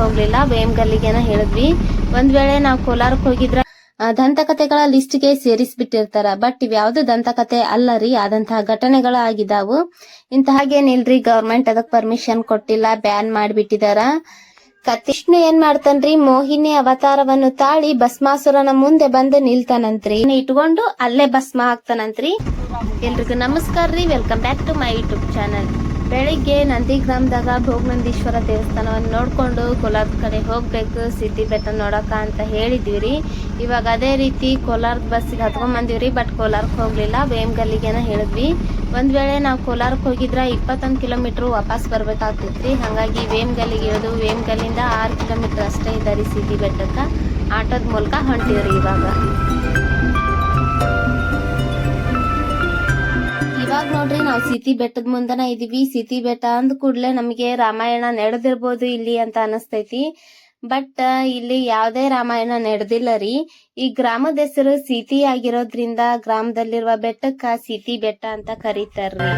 ಹೋಗ್ಲಿಲ್ಲ ವೇಮ್ಗಲ್ಲಿಗೆನ ಹೇಳಿದ್ವಿ. ಒಂದ್ ವೇಳೆ ನಾವು ಕೋಲಾರಕ್ಕೆ ಹೋಗಿದ್ರ ದಂತಕಥೆಗಳ ಲಿಸ್ಟ್ಗೆ ಸೇರಿಸ್ಬಿಟ್ಟಿರ್ತಾರ. ಬಟ್ ಇವ್ಯಾವ್ದು ದಂತಕಥೆ ಅಲ್ಲ ರೀ, ಆದಂತಹ ಘಟನೆಗಳು ಆಗಿದಾವು ಇಂತಹಾಗೇನಿಲ್ರಿ ಗವರ್ಮೆಂಟ್ ಅದಕ್ ಪರ್ಮಿಷನ್ ಕೊಟ್ಟಿಲ್ಲ ಬ್ಯಾನ್ ಮಾಡ್ಬಿಟ್ಟಿದಾರ. ಕೃಷ್ಣ ಏನ್ ಮಾಡ್ತಾನ್ರಿ, ಮೋಹಿನಿ ಅವತಾರವನ್ನು ತಾಳಿ ಭಸ್ಮಾಸುರನ ಮುಂದೆ ಬಂದು ನಿಲ್ತಾನಂತ್ರಿ. ಇಟ್ಕೊಂಡು ಅಲ್ಲೇ ಭಸ್ಮ ಹಾಕ್ತಾನಂತ್ರಿ ಎಲ್ರಿಗೂ ನಮಸ್ಕಾರ ರೀ welcome back to my YouTube channel ಬೆಳಿಗ್ಗೆ ನಂದಿಗ್ರಾಮದಾಗ ಭೋಗನಂದೀಶ್ವರ ದೇವಸ್ಥಾನವನ್ನು ನೋಡಿಕೊಂಡು ಕೋಲಾರದ ಕಡೆ ಹೋಗಬೇಕು, ಸಿದ್ಧಿ ಬೆಟ್ಟ ನೋಡಕ ಅಂತ ಹೇಳಿದ್ವಿ ರೀ ಇವಾಗ ಅದೇ ರೀತಿ ಕೋಲಾರದ ಬಸ್ಸಿಗೆ ಹತ್ಕೊಂಡ್ ಬಂದಿವ್ರಿ, ಬಟ್ ಕೋಲಾರಕ್ಕೆ ಹೋಗಲಿಲ್ಲ. ವೇಮ್ಗಲ್ಲಿಗೆನ ಹೇಳಿದ್ವಿ. ಒಂದು ವೇಳೆ ನಾವು ಕೋಲಾರಕ್ಕೆ ಹೋಗಿದ್ರೆ ಇಪ್ಪತ್ತೊಂದು ಕಿಲೋಮೀಟರ್ ವಾಪಸ್ ಬರ್ಬೇಕಾಗ್ತಿತ್ರಿ. ಹಾಗಾಗಿ ವೇಮ್ಗಲ್ಲಿಗೆ ಇಳಿದು ವೇಮ್ಗಲ್ಲಿಂದ ಆರು ಕಿಲೋಮೀಟರ್ ಅಷ್ಟೇ ಇದೆ ರೀ ಸಿದ್ಧಿ ಬೆಟ್ಟಕ್ಕೆ. ಆಟೋದ ಮೂಲಕ ಹೊಂಟಿವ್ರಿ ಇವಾಗ. ಇವಾಗ ನೋಡ್ರಿ ನಾವು ಸಿತಿ ಬೆಟ್ಟದ ಮುಂದನ ಇದೀವಿ. ಸಿತಿ ಬೆಟ್ಟ ಅಂದ ಕೂಡ್ಲೆ ನಮಗೆ ರಾಮಾಯಣ ನಡೆದಿರ್ಬೋದು ಇಲ್ಲಿ ಅಂತ ಅನಸ್ತೈತಿ. ಬಟ್ ಇಲ್ಲಿ ಯಾವ್ದೇ ರಾಮಾಯಣ ನಡೆದಿಲ್ಲ ರೀ. ಈ ಗ್ರಾಮದ ಹೆಸರು ಸೀತಿ ಆಗಿರೋದ್ರಿಂದ ಗ್ರಾಮದಲ್ಲಿರುವ ಬೆಟ್ಟಕ್ಕ ಸೀತಿ ಬೆಟ್ಟ ಅಂತ ಕರೀತಾರ್ರಿ.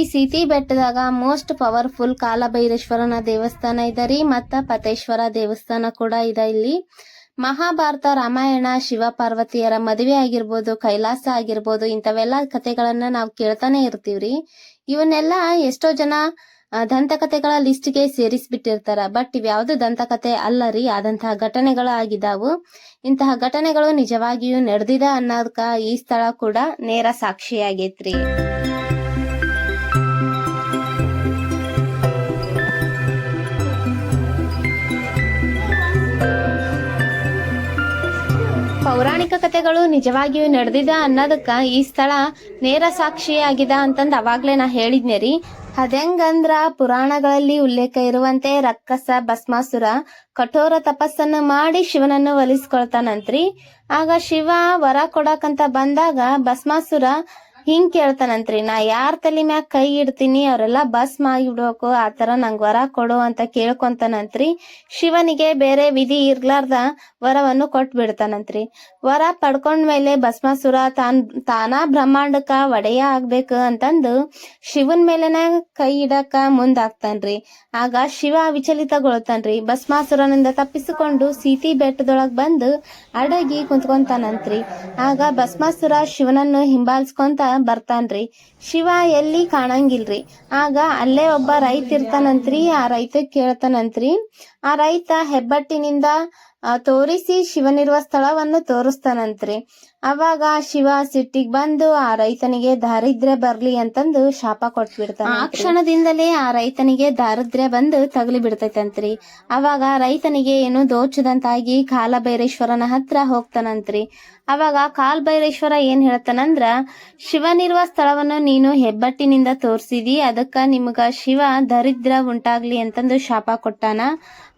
ಈ ಸೀತಿ ಬೆಟ್ಟದಾಗ ಮೋಸ್ಟ್ ಪವರ್ಫುಲ್ ಕಾಲಭೈರೇಶ್ವರನ ದೇವಸ್ಥಾನ ಇದೆ ರೀ, ಮತ್ತ ಪತೇಶ್ವರ ದೇವಸ್ಥಾನ ಕೂಡ ಇದೆ ಇಲ್ಲಿ. ಮಹಾಭಾರತ, ರಾಮಾಯಣ, ಶಿವ ಪಾರ್ವತಿಯರ ಮದುವೆ ಆಗಿರ್ಬೋದು, ಕೈಲಾಸ ಆಗಿರ್ಬೋದು, ಇಂಥವೆಲ್ಲ ಕಥೆಗಳನ್ನ ನಾವು ಕೇಳ್ತಾನೆ ಇರ್ತೀವ್ರಿ. ಇವನ್ನೆಲ್ಲ ಎಷ್ಟೋ ಜನ ದಂತಕಥೆಗಳ ಲಿಸ್ಟ್ಗೆ ಸೇರಿಸ್ಬಿಟ್ಟಿರ್ತಾರ. ಬಟ್ ಇವ್ಯಾವ್ದು ದಂತಕಥೆ ಅಲ್ಲ ರೀ ಆದಂತಹ ಘಟನೆಗಳು ಆಗಿದಾವು. ಇಂತಹ ಘಟನೆಗಳು ನಿಜವಾಗಿಯೂ ನಡೆದಿದೆ ಅನ್ನೋದಕ್ಕ ಈ ಸ್ಥಳ ಕೂಡ ನೇರ ಸಾಕ್ಷಿಯಾಗೈತ್ರಿ. ಪೌರಾಣಿಕ ಕಥೆಗಳು ನಿಜವಾಗಿಯೂ ನಡೆದಿದ ಅನ್ನೋದಕ್ಕ ಈ ಸ್ಥಳ ನೇರ ಸಾಕ್ಷಿಯಾಗಿದೆ ಅಂತಂದು ಅವಾಗ್ಲೇ ನಾ ಹೇಳಿದ್ನೆ ರೀ. ಅದೆಂಗಂದ್ರ ಪುರಾಣಗಳಲ್ಲಿ ಉಲ್ಲೇಖ ಇರುವಂತೆ ರಕ್ಕಸ, ಭಸ್ಮಾಸುರ, ಕಠೋರ ತಪಸ್ಸನ್ನು ಮಾಡಿ ಶಿವನನ್ನು ಒಲಿಸ್ಕೊಳ್ತಾನಂತ್ರಿ. ಆಗ ಶಿವ ವರ ಕೊಡಕಂತ ಬಂದಾಗ ಭಸ್ಮಾಸುರ ಹಿಂಗ್ ಕೇಳ್ತಾನಂತ್ರಿ, ನಾ ಯಾರ ತಲೆ ಮ್ಯಾಗ ಕೈ ಇಡ್ತೀನಿ, ಅವರೆಲ್ಲ ಬಸ್ ಆಗಿಬಿಡ್ಬೇಕು ಆತರ ನಂಗ್ ವರ ಕೊಡು ಅಂತ ಕೇಳ್ಕೊಂತಾನಂತ್ರಿ. ಶಿವನಿಗೆ ಬೇರೆ ವಿಧಿ ಇರ್ಲಾರ್ದ ವರವನ್ನು ಕೊಟ್ ಬಿಡ್ತಾನಂತ್ರಿ ವರ ಪಡ್ಕೊಂಡ್ಮೇಲೆ ಭಸ್ಮಾಸುರ ತಾನ್, ತಾನಾ ಬ್ರಹ್ಮಾಂಡಕ್ಕ ಒಡೆಯ ಆಗ್ಬೇಕು ಅಂತಂದು ಶಿವನ್ ಮೇಲೆನ ಕೈ ಇಡಕ ಮುಂದಾಗ್ತಾನ್ರಿ. ಆಗ ಶಿವ ವಿಚಲಿತಗೊಳ್ತಾನ್ರಿ. ಭಸ್ಮಾಸುರನಿಂದ ತಪ್ಪಿಸಿಕೊಂಡು ಸೀತಿ ಬೆಟ್ಟದೊಳಗ್ ಬಂದು ಅಡಗಿ ಕುಂತ್ಕೊಂತಾನಂತ್ರಿ. ಆಗ ಭಸ್ಮಾಸುರ ಶಿವನನ್ನು ಹಿಂಬಾಲಿಸ್ಕೊಂತ ಬರ್ತಾನ್ರಿ. ಶಿವ ಎಲ್ಲಿ ಕಾಣಂಗಿಲ್ರಿ? ಆಗ ಅಲ್ಲೇ ಒಬ್ಬ ರೈತ ಇರ್ತಾನಂತ್ರಿ, ಆ ರೈತ ಕೇಳ್ತಾನಂತ್ರಿ, ಆ ರೈತ ಹೆಬ್ಬಟ್ಟಿನಿಂದ ತೋರಿಸಿ ಶಿವನಿರುವ ಸ್ಥಳವನ್ನು ತೋರಿಸ್ತಾನಂತ್ರಿ. ಅವಾಗ ಶಿವ ಸಿಟ್ಟಿಗೆ ಬಂದು ಆ ರೈತನಿಗೆ ದಾರಿದ್ರ್ಯ ಬರ್ಲಿ ಅಂತಂದು ಶಾಪ ಕೊಟ್ಬಿಡ್ತಾನೆ ಆ ಕ್ಷಣದಿಂದಲೇ ಆ ರೈತನಿಗೆ ದಾರಿದ್ರ್ಯ ಬಂದು ತಗಲಿ ಬಿಡ್ತೈತಂತ್ರಿ ಅವಾಗ ರೈತನಿಗೆ ಏನು ದೋಚದಂತಾಗಿ ಕಾಲಭೈರೇಶ್ವರನ ಹತ್ರ ಹೋಗ್ತಾನಂತ್ರಿ. ಅವಾಗ ಕಾಲ್ ಭೈರೇಶ್ವರ ಏನ್ ಹೇಳ್ತಾನಂದ್ರ ಶಿವನಿರುವ ಸ್ಥಳವನ್ನು ನೀನು ಹೆಬ್ಬಟ್ಟಿನಿಂದ ತೋರ್ಸಿದಿ ಅದಕ್ಕ ನಿಮಗ ಶಿವ ದರಿದ್ರ ಉಂಟಾಗ್ಲಿ ಅಂತಂದು ಶಾಪ ಕೊಟ್ಟಾನ.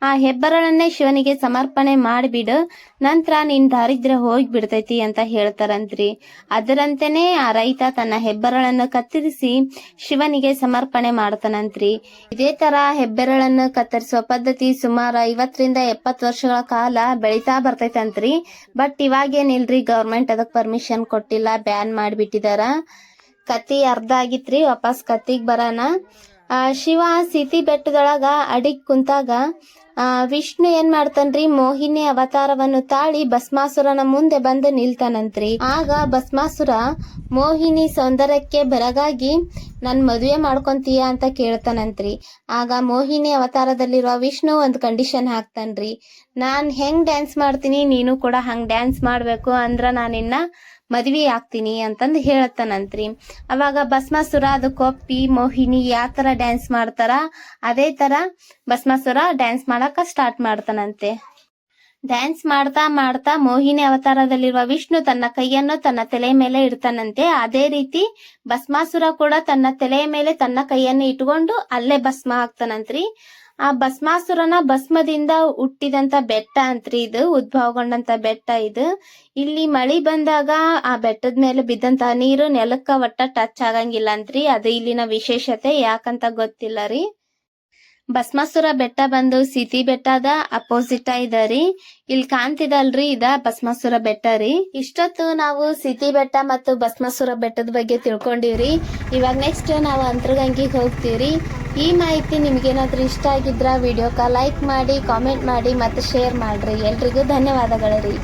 ಆ ಹೆಬ್ಬರಳನ್ನೇ ಶಿವನಿಗೆ ಸಮರ್ಪಣೆ ಮಾಡಿಬಿಡು ನಂತರ ನಿನ್ ದಾರಿದ್ರ ಹೋಗಿ ಬಿಡ್ತೈತಿ ಅಂತ ಹೇಳ್ತಾರಂತ್ರಿ. ಅದರಂತೆನೆ ಆ ರೈತ ತನ್ನ ಹೆಬ್ಬೆರಳನ್ನು ಕತ್ತರಿಸಿ ಶಿವನಿಗೆ ಸಮರ್ಪಣೆ ಮಾಡ್ತಾನಂತ್ರಿ. ಇದೇ ತರ ಹೆಬ್ಬೆರಳನ್ನು ಕತ್ತರಿಸುವ ಪದ್ಧತಿ ಸುಮಾರು ಐವತ್ತರಿಂದ ಎಪ್ಪತ್ತು ವರ್ಷಗಳ ಕಾಲ ಬೆಳಿತಾ ಬರ್ತೈತಂತ್ರಿ. ಬಟ್ ಇವಾಗೇನಿಲ್ರಿ ಗೌರ್ಮೆಂಟ್ ಅದಕ್ಕೆ ಪರ್ಮಿಷನ್ ಕೊಟ್ಟಿಲ್ಲ ಬ್ಯಾನ್ ಮಾಡಿಬಿಟ್ಟಿದಾರ. ಕತ್ತಿ ಅರ್ಧ ಆಗಿತ್ರಿ ವಾಪಸ್ ಕತ್ತಿಗೆ ಬರಾನ. ಆ, ಶಿವ ಸೀತಿ ಬೆಟ್ಟದೊಳಗ ಅಡಿಗ್ ಕುಂತಾಗ ವಿಷ್ಣು ಏನ್ ಮಾಡ್ತಾನ್ರಿ? ಮೋಹಿನಿ ಅವತಾರವನ್ನು ತಾಳಿ ಭಸ್ಮಾಸುರನ ಮುಂದೆ ಬಂದು ನಿಲ್ತಾನಂತ್ರಿ. ಆಗ ಭಸ್ಮಾಸುರ, ಮೋಹಿನಿ ಸೌಂದರ್ಯಕ್ಕೆ ಬೆರಗಾಗಿ, ನನ್ ಮದುವೆ ಮಾಡ್ಕೊಂತೀಯ? ಅಂತ ಕೇಳ್ತಾನಂತ್ರಿ. ಆಗ ಮೋಹಿನಿ ಅವತಾರದಲ್ಲಿರುವ ವಿಷ್ಣು ಒಂದು ಕಂಡೀಷನ್ ಹಾಕ್ತಾನ್ರಿ. ನಾನ್ ಹೆಂಗ್ ಡ್ಯಾನ್ಸ್ ಮಾಡ್ತೀನಿ? ನೀನು ಕೂಡ ಹಂಗ್ ಡ್ಯಾನ್ಸ್ ಮಾಡ್ಬೇಕು. ಅಂದ್ರ ನಾನಿನ್ನ ಮದ್ವಿ ಆಗ್ತೀನಿ ಅಂತಂದು ಹೇಳ್ತಾನಂತ್ರಿ ಅವಾಗ ಭಸ್ಮಾಸುರ ಅದು ಕೊಪ್ಪಿ ಮೋಹಿನಿ ಯಾವ ತರ ಡ್ಯಾನ್ಸ್ ಮಾಡ್ತಾರ, ಅದೇ ತರ ಭಸ್ಮಾಸುರ ಡ್ಯಾನ್ಸ್ ಮಾಡಕ ಸ್ಟಾರ್ಟ್ ಮಾಡ್ತಾನಂತೆ. ಡ್ಯಾನ್ಸ್ ಮಾಡ್ತಾ ಮಾಡ್ತಾ ಮೋಹಿನಿ ಅವತಾರದಲ್ಲಿರುವ ವಿಷ್ಣು ತನ್ನ ಕೈಯನ್ನು ತನ್ನ ತಲೆ ಮೇಲೆ ಇಡ್ತಾನಂತೆ. ಅದೇ ರೀತಿ ಭಸ್ಮಾಸುರ ಕೂಡ ತನ್ನ ತಲೆಯ ಮೇಲೆ ತನ್ನ ಕೈಯನ್ನು ಇಟ್ಕೊಂಡು ಅಲ್ಲೇ ಭಸ್ಮ ಹಾಕ್ತಾನಂತ್ರಿ ಆ ಭಸ್ಮಾಸುರನ ಭಸ್ಮದಿಂದ ಹುಟ್ಟಿದಂತ ಬೆಟ್ಟ ಅಂತ್ರಿ ಇದು, ಉದ್ಭವಗೊಂಡಂತ ಬೆಟ್ಟ ಇದು. ಇಲ್ಲಿ ಮಳಿ ಬಂದಾಗ ಆ ಬೆಟ್ಟದ ಮೇಲೆ ಬಿದ್ದಂತ ನೀರು ನೆಲಕ್ಕ ಒಟ್ಟ ಟಚ್ ಆಗಂಗಿಲ್ಲ ಅಂತ್ರಿ. ಅದು ಇಲ್ಲಿನ ವಿಶೇಷತೆ, ಯಾಕಂತ ಗೊತ್ತಿಲ್ಲ ರೀ. ಭಸ್ಮಾಸುರ ಬೆಟ್ಟ ಬಂದು ಸಿತಿ ಬೆಟ್ಟದ ಅಪೋಸಿಟ್ ಇದೆ ರೀ. ಇಲ್ಲಿ ಕಾಣ್ತಿದಲ್ರಿ ಇದ ಭಸ್ಮಾಸುರ ಬೆಟ್ಟ ರೀ. ಇಷ್ಟೊತ್ತು ನಾವು ಸಿತಿ ಬೆಟ್ಟ ಮತ್ತು ಭಸ್ಮಾಸುರ ಬೆಟ್ಟದ ಬಗ್ಗೆ ತಿಳ್ಕೊಂಡಿವ್ರಿ. ಇವಾಗ ನೆಕ್ಸ್ಟ್ ನಾವು ಅಂತರ್ಗಂಗಿಗೆ ಹೋಗ್ತೀವ್ರಿ. ಈ ಮಾಹಿತಿ ನಿಮ್ಗೇನಾದ್ರೂ ಇಷ್ಟ ಆಗಿದ್ರ ವಿಡಿಯೋಕ ಲೈಕ್ ಮಾಡಿ ಕಾಮೆಂಟ್ ಮಾಡಿ ಮತ್ತು ಶೇರ್ ಮಾಡ್ರಿ. ಎಲ್ರಿಗೂ ಧನ್ಯವಾದಗಳು ರೀ.